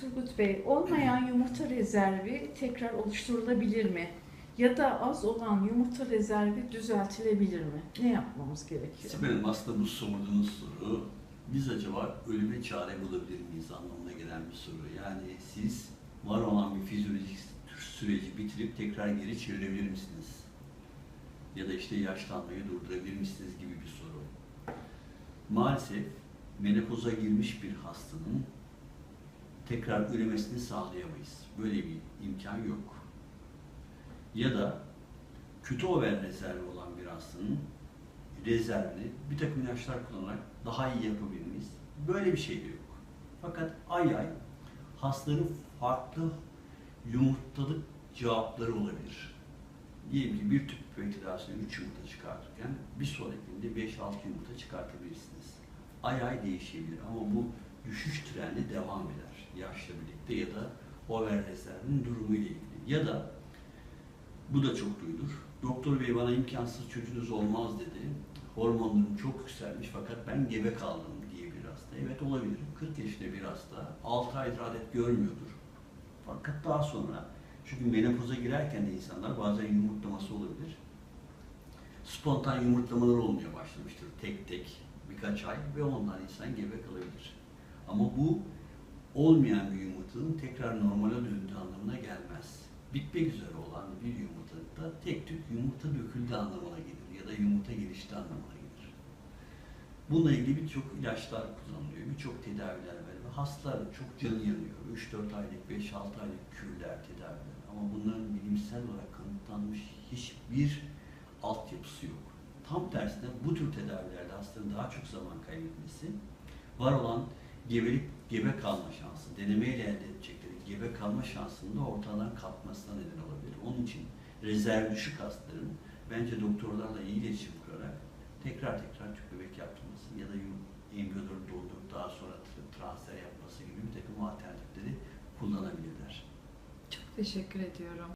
Turgut Bey, olmayan yumurta rezervi tekrar oluşturulabilir mi? Ya da az olan yumurta rezervi düzeltilebilir mi? Ne yapmamız gerekiyor? Sibel Hanım aslında bu sorduğunuz soru biz acaba ölüme çare bulabilir miyiz anlamına gelen bir soru. Yani siz var olan bir fizyolojik süreci bitirip tekrar geri çevirebilir misiniz? Ya da işte yaşlanmayı durdurabilir misiniz gibi bir soru. Maalesef menopoza girmiş bir hastanın tekrar üremesini sağlayamayız. Böyle bir imkan yok. Ya da kötü over rezervi olan bir hastanın rezervini bir takım ilaçlar kullanarak daha iyi yapabilir miyiz? Böyle bir şey de yok. Fakat ay ay hastaların farklı yumurtalık cevapları olabilir. Diyelim ki bir tüp bebek tedavisinde 3 yumurta çıkartırken bir sonrakinde 5-6 yumurta çıkartabilirsiniz. Ay ay değişebilir ama bu düşüş trendi devam eder yaşla birlikte ya da over rezervinin durumu ile ilgili. Ya da bu da çok duyulur. Doktor bey bana imkansız çocuğunuz olmaz dedi. Hormonlarım çok yükselmiş fakat ben gebe kaldım diye bir hasta. Evet olabilir. 40 yaşında bir hasta 6 aydır adet görmüyordur. Fakat daha sonra çünkü menopoza girerken de insanlar bazen yumurtlaması olabilir. Spontan yumurtlamalar olmaya başlamıştır tek tek birkaç ay ve ondan insan gebe kalabilir. Ama bu olmayan bir yumurtanın tekrar normale döndüğü anlamına gelmez. Bitmek üzere olan bir yumurtalıkta tek tük yumurta döküldü anlamına gelir ya da yumurta gelişti anlamına gelir. Bununla ilgili birçok ilaçlar kullanılıyor, birçok tedaviler var ve hastalar çok canı yanıyor. 3-4 aylık, 5-6 aylık kürler, tedaviler ama bunların bilimsel olarak kanıtlanmış hiçbir altyapısı yok. Tam tersine bu tür tedavilerde hastanın daha çok zaman kaybetmesi, var olan gebelik, gebe kalma şansı, denemeyle elde edecekleri gebe kalma şansının da ortadan kalkmasına neden olabilir. Onun için rezerv düşük hastaların bence doktorlarla iyi iletişim kurarak tekrar tekrar tüp bebek yaptırması ya da embriyoları doldurup daha sonra tra- transfer yapması gibi bir takım alternatifleri kullanabilirler. Çok teşekkür ediyorum.